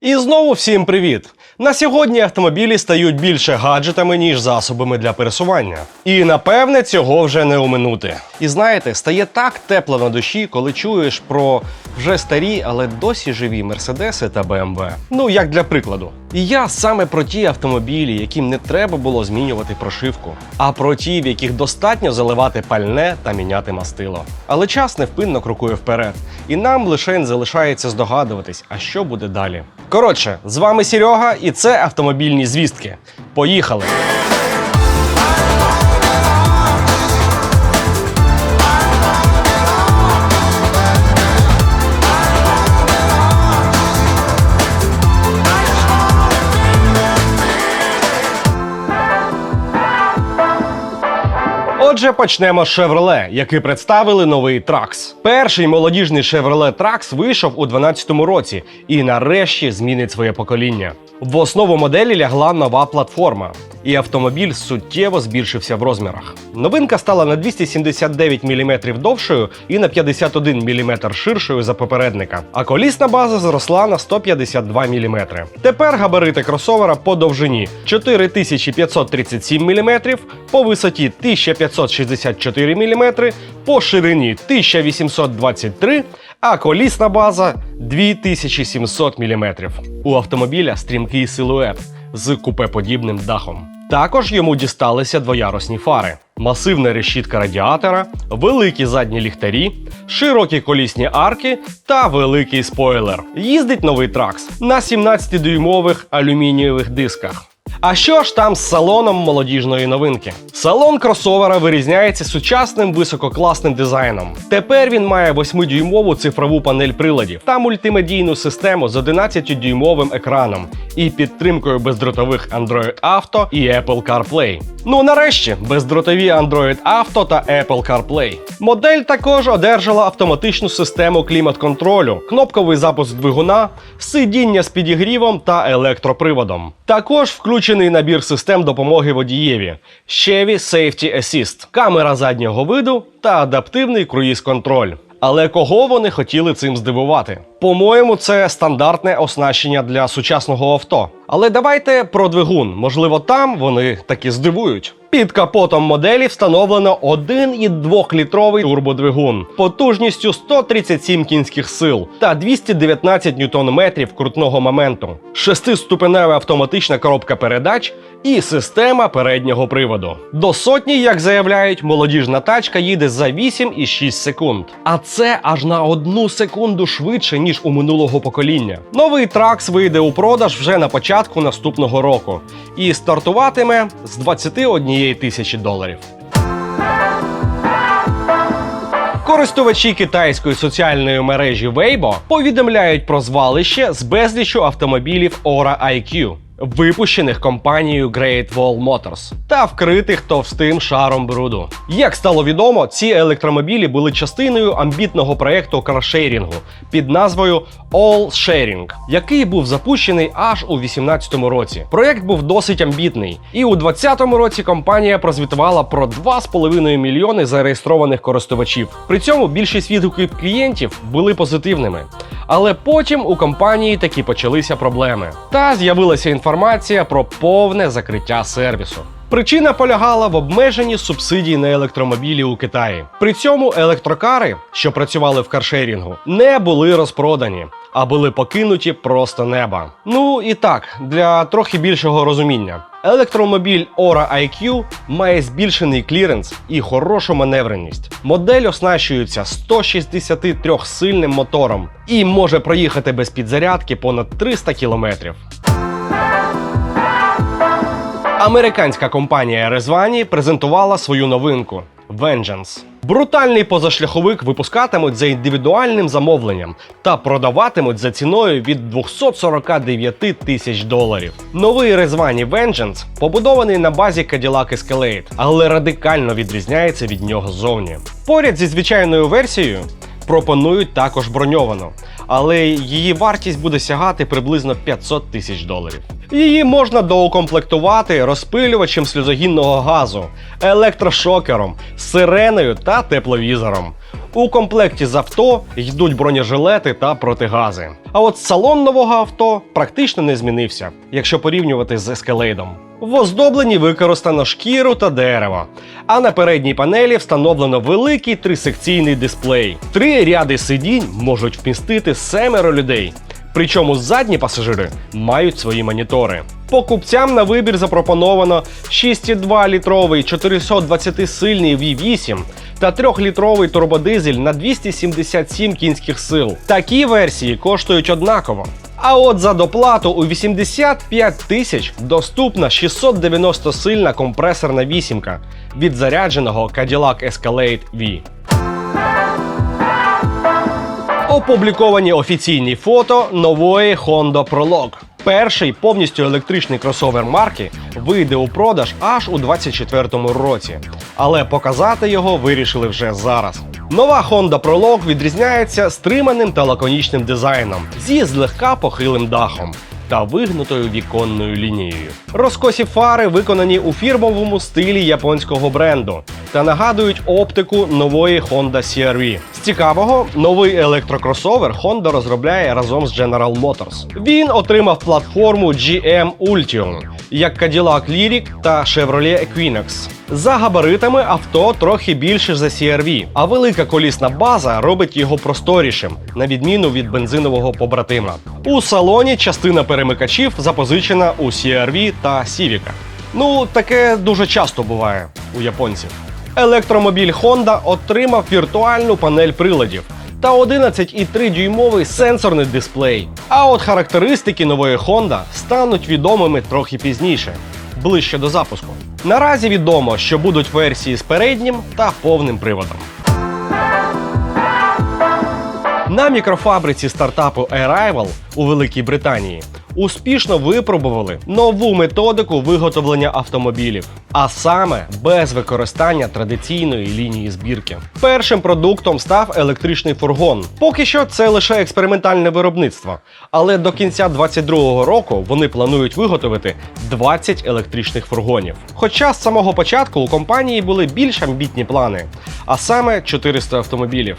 І знову всім привіт! На сьогодні автомобілі стають більше гаджетами, ніж засобами для пересування. І напевне цього вже не оминути. І знаєте, стає так тепло на душі, коли чуєш про вже старі, але досі живі мерседеси та БМВ. Ну як для прикладу. І я саме про ті автомобілі, яким не треба було змінювати прошивку, а про ті, в яких достатньо заливати пальне та міняти мастило. Але час невпинно крокує вперед, і нам лише залишається здогадуватись, а що буде далі. Коротше, з вами Серега, і це автомобільні звістки. Поїхали! Отже, почнемо з Chevrolet, які представили новий Trax. Перший молодіжний Chevrolet Trax вийшов у 2012 році і нарешті змінить своє покоління. В основу моделі лягла нова платформа, і автомобіль суттєво збільшився в розмірах. Новинка стала на 279 мм довшою і на 51 мм ширшою за попередника, а колісна база зросла на 152 мм. Тепер габарити кросовера по довжині 4537 мм, по висоті 1564 мм, по ширині 1823 а колісна база 2700 мм. У автомобіля стрімкий силует з купеподібним дахом. Також йому дісталися двоярусні фари, масивна решітка радіатора, великі задні ліхтарі, широкі колісні арки та великий спойлер. Їздить новий тракс на 17-дюймових алюмінієвих дисках. А що ж там з салоном молодіжної новинки? Салон кросовера вирізняється сучасним висококласним дизайном. Тепер він має 8-дюймову цифрову панель приладів та мультимедійну систему з 11-дюймовим екраном і підтримкою бездротових Android Auto і Apple CarPlay. Ну нарешті бездротові Android Auto та Apple CarPlay. Модель також одержала автоматичну систему клімат-контролю, кнопковий запуск двигуна, сидіння з підігрівом та електроприводом. Також включений набір систем допомоги водієві Chevy Safety Assist, камера заднього виду та адаптивний круїз-контроль. Але кого вони хотіли цим здивувати? По-моєму, це стандартне оснащення для сучасного авто. Але давайте про двигун. Можливо, там вони таки здивують. Під капотом моделі встановлено 1,2-літровий турбодвигун потужністю 137 кінських сил та 219 ньютон-метрів крутного моменту, шестиступенева автоматична коробка передач і система переднього приводу. До сотні, як заявляють, молодіжна тачка їде за 8,6 секунд. А це аж на одну секунду швидше, ніж у минулого покоління. Новий тракс вийде у продаж вже на початку наступного року і стартуватиме з 21 тисячі доларів. Користувачі китайської соціальної мережі Weibo повідомляють про звалище з безлічю автомобілів Ora IQ, випущених компанією Great Wall Motors та вкритих товстим шаром бруду. Як стало відомо, ці електромобілі були частиною амбітного проєкту каршерінгу під назвою All Sharing, який був запущений аж у 2018 році. Проєкт був досить амбітний, і у 2020 році компанія прозвітувала про 2,5 мільйони зареєстрованих користувачів. При цьому більшість відгуків клієнтів були позитивними. Але потім у компанії таки почалися проблеми. Та з'явилася інформація про повне закриття сервісу. Причина полягала в обмеженні субсидій на електромобілі у Китаї. При цьому електрокари, що працювали в каршерінгу, не були розпродані, а були покинуті просто неба. Ну і так, для трохи більшого розуміння. Електромобіль Aura IQ має збільшений кліренс і хорошу маневреність. Модель оснащується 163 сильним мотором і може проїхати без підзарядки понад 300 кілометрів. Американська компанія Резвані презентувала свою новинку Vengeance. Брутальний позашляховик випускатимуть за індивідуальним замовленням та продаватимуть за ціною від 249 тисяч доларів. Новий Резвані Vengeance побудований на базі Cadillac Escalade, але радикально відрізняється від нього ззовні. Поряд зі звичайною версією пропонують також броньовану, але її вартість буде сягати приблизно 500 тисяч доларів. Її можна доукомплектувати розпилювачем сльозогінного газу, електрошокером, сиреною та тепловізором. У комплекті з авто йдуть бронежилети та протигази. А от салон нового авто практично не змінився, якщо порівнювати з ескалейдом. В оздобленні використано шкіру та дерево, а на передній панелі встановлено великий трисекційний дисплей. Три ряди сидінь можуть вмістити семеро людей. Причому задні пасажири мають свої монітори. Покупцям на вибір запропоновано 6,2 літровий 420 сильний V8 та 3-літровий турбодизель на 277 кінських сил. Такі версії коштують однаково. А от за доплату у 85 тисяч доступна 690 сильна компресорна вісімка від зарядженого Cadillac Escalade V. Опубліковані офіційні фото нової Honda Prologue. Перший повністю електричний кросовер марки вийде у продаж аж у 2024 році, але показати його вирішили вже зараз. Нова Honda Prologue відрізняється стриманим та лаконічним дизайном зі злегка похилим дахом та вигнутою віконною лінією. Розкосі фари виконані у фірмовому стилі японського бренду та нагадують оптику нової Honda CR-V. З цікавого, новий електрокросовер Honda розробляє разом з General Motors. Він отримав платформу GM Ultium, як Cadillac Lyriq та Chevrolet Equinox. За габаритами авто трохи більше за CR-V, а велика колісна база робить його просторішим, на відміну від бензинового побратима. У салоні частина перемикачів запозичена у CR-V та Civic. Ну, таке дуже часто буває у японців. Електромобіль Honda отримав віртуальну панель приладів та 11,3 дюймовий сенсорний дисплей. А от характеристики нової Honda стануть відомими трохи пізніше, ближче до запуску. Наразі відомо, що будуть версії з переднім та повним приводом. На мікрофабриці стартапу Arrival у Великій Британії успішно випробували нову методику виготовлення автомобілів, а саме без використання традиційної лінії збірки. Першим продуктом став електричний фургон. Поки що це лише експериментальне виробництво, але до кінця 2022 року вони планують виготовити 20 електричних фургонів. Хоча з самого початку у компанії були більш амбітні плани, а саме 400 автомобілів.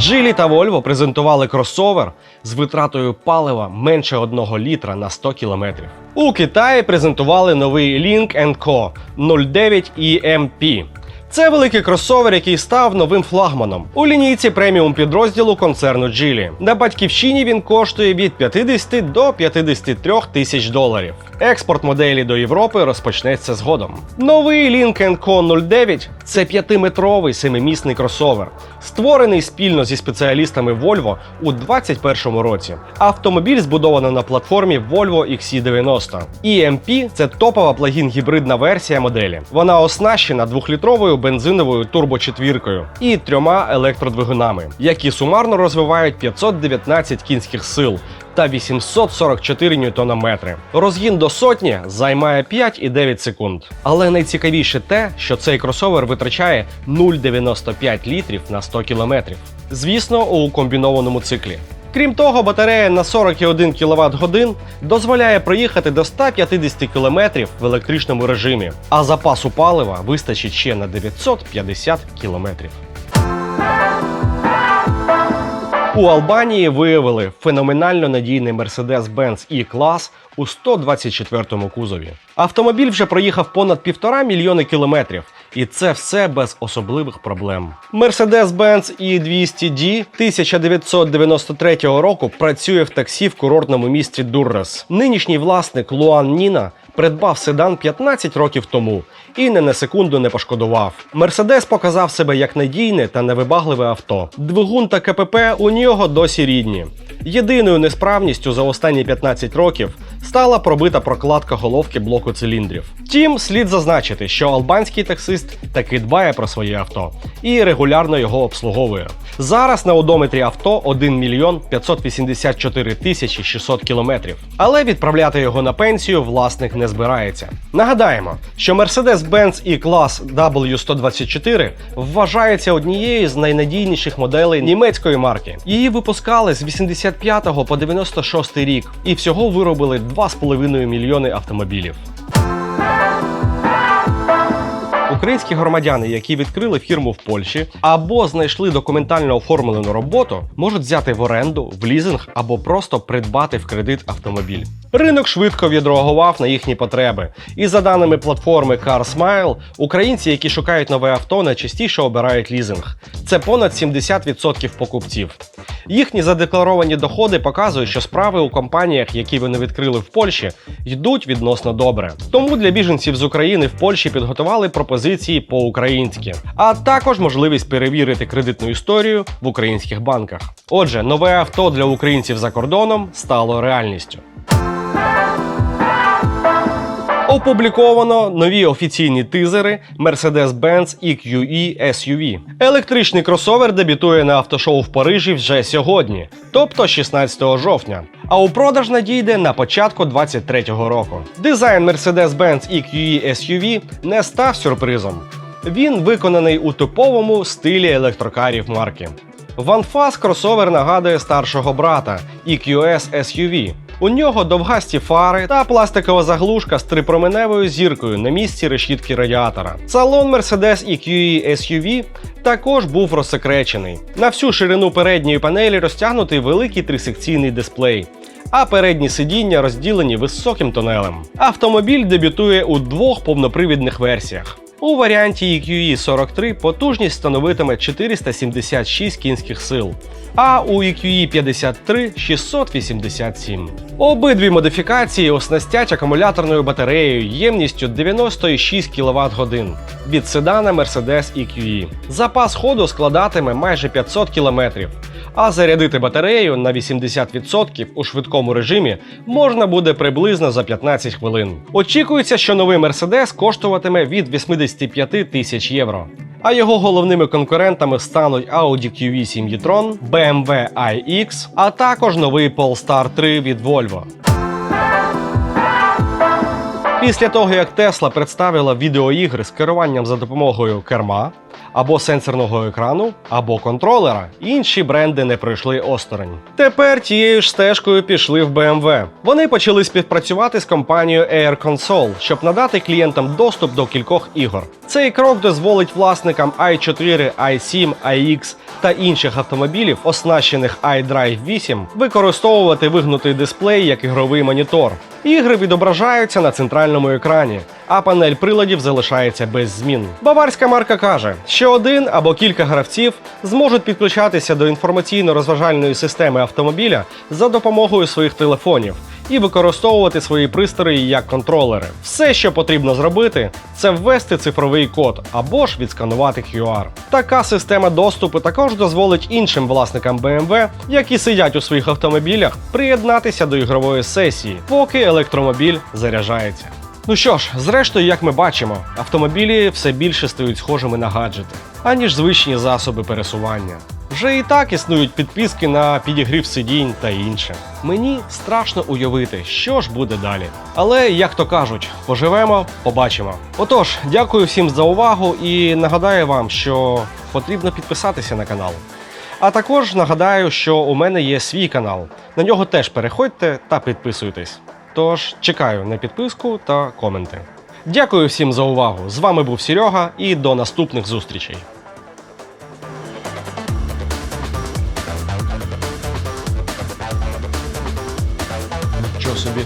Джилі та Volvo презентували кросовер з витратою палива менше 1 літра на 100 кілометрів. У Китаї презентували новий Link Co 09 EMP. Це великий кросовер, який став новим флагманом у лінійці преміум підрозділу концерну Geely. На батьківщині він коштує від 50 до 53 тисяч доларів. Експорт моделі до Європи розпочнеться згодом. Новий Lincoln Co 09 – це п'ятиметровий семимісний кросовер, створений спільно зі спеціалістами Volvo у 2021 році. Автомобіль збудовано на платформі Volvo XC90. EMP – це топова плагін-гібридна версія моделі. Вона оснащена двохлітровою бензиновою турбочетвіркою і трьома електродвигунами, які сумарно розвивають 519 кінських сил та 844 ньютонометри. Розгін до сотні займає 5,9 секунд. Але найцікавіше те, що цей кросовер витрачає 0,95 літрів на 100 кілометрів. Звісно, у комбінованому циклі. Крім того, батарея на 41 кВт годин дозволяє проїхати до 150 км в електричному режимі, а запасу палива вистачить ще на 950 км. У Албанії виявили феноменально надійний Mercedes-Benz E-клас у 124-му кузові. Автомобіль вже проїхав понад півтора мільйони кілометрів, і це все без особливих проблем. Mercedes-Benz E200D 1993 року працює в таксі в курортному місті Дуррес. Нинішній власник Луан Ніна придбав седан 15 років тому і не на секунду не пошкодував. Мерседес показав себе як надійне та невибагливе авто. Двигун та КПП у нього досі рідні. Єдиною несправністю за останні 15 років стала пробита прокладка головки блоку циліндрів. Втім, слід зазначити, що албанський таксист таки дбає про своє авто і регулярно його обслуговує. Зараз на одометрі авто 1 мільйон 584 тисячі 600 кілометрів. Але відправляти його на пенсію власник не збирається. Нагадаємо, що Mercedes-Benz і клас W124 вважається однією з найнадійніших моделей німецької марки. Її випускали з 85 по 96 рік і всього виробили 2,5 мільйони автомобілів. Українські громадяни, які відкрили фірму в Польщі або знайшли документально оформлену роботу, можуть взяти в оренду, в лізинг або просто придбати в кредит автомобіль. Ринок швидко відреагував на їхні потреби. І за даними платформи CarSmile, українці, які шукають нове авто, найчастіше обирають лізинг. Це понад 70% покупців. Їхні задекларовані доходи показують, що справи у компаніях, які вони відкрили в Польщі, йдуть відносно добре. Тому для біженців з України в Польщі підготували пропозиції по-українськи, а також можливість перевірити кредитну історію в українських банках. Отже, нове авто для українців за кордоном стало реальністю. Опубліковано нові офіційні тизери Mercedes-Benz EQE SUV. Електричний кросовер дебютує на автошоу в Парижі вже сьогодні, тобто 16 жовтня. А у продаж надійде на початку 23-го року. Дизайн Mercedes-Benz EQE SUV не став сюрпризом. Він виконаний у типовому стилі електрокарів марки. В анфас кросовер нагадує старшого брата EQS SUV. У нього довгасті фари та пластикова заглушка з трипроменевою зіркою на місці решітки радіатора. Салон Mercedes EQE SUV також був розсекречений. На всю ширину передньої панелі розтягнутий великий трисекційний дисплей. А передні сидіння розділені високим тунелем. Автомобіль дебютує у двох повнопривідних версіях. У варіанті EQE 43 потужність становитиме 476 кінських сил, а у EQE 53 687. Обидві модифікації оснастять акумуляторною батареєю ємністю 96 кВт годин від седана Mercedes EQE. Запас ходу складатиме майже 500 км, а зарядити батарею на 80% у швидкому режимі можна буде приблизно за 15 хвилин. Очікується, що новий Mercedes коштуватиме від 85 тисяч євро. А його головними конкурентами стануть Audi Q8 e-tron, BMW iX, а також новий Polestar 3 від Volvo. Після того, як Tesla представила відеоігри з керуванням за допомогою керма, або сенсорного екрану, або контролера, інші бренди не пройшли осторонь. Тепер тією ж стежкою пішли в BMW. Вони почали співпрацювати з компанією Air Console, щоб надати клієнтам доступ до кількох ігор. Цей крок дозволить власникам i4, i7, iX та інших автомобілів, оснащених iDrive 8, використовувати вигнутий дисплей як ігровий монітор. Ігри відображаються на центральному екрані, а панель приладів залишається без змін. Баварська марка каже, що один або кілька гравців зможуть підключатися до інформаційно-розважальної системи автомобіля за допомогою своїх телефонів і використовувати свої пристрої як контролери. Все, що потрібно зробити, це ввести цифровий код або ж відсканувати QR. Така система доступу також дозволить іншим власникам BMW, які сидять у своїх автомобілях, приєднатися до ігрової сесії, поки електромобіль заряджається. Ну що ж, зрештою, як ми бачимо, автомобілі все більше стають схожими на гаджети, аніж звичні засоби пересування. Вже і так існують підписки на підігрів сидінь та інше. Мені страшно уявити, що ж буде далі. Але, як то кажуть, поживемо, побачимо. Отож, дякую всім за увагу і нагадаю вам, що потрібно підписатися на канал. А також нагадаю, що у мене є свій канал. На нього теж переходьте та підписуйтесь. Тож чекаю на підписку та коменти. Дякую всім за увагу. З вами був Серега і до наступних зустрічей. Нічого собі.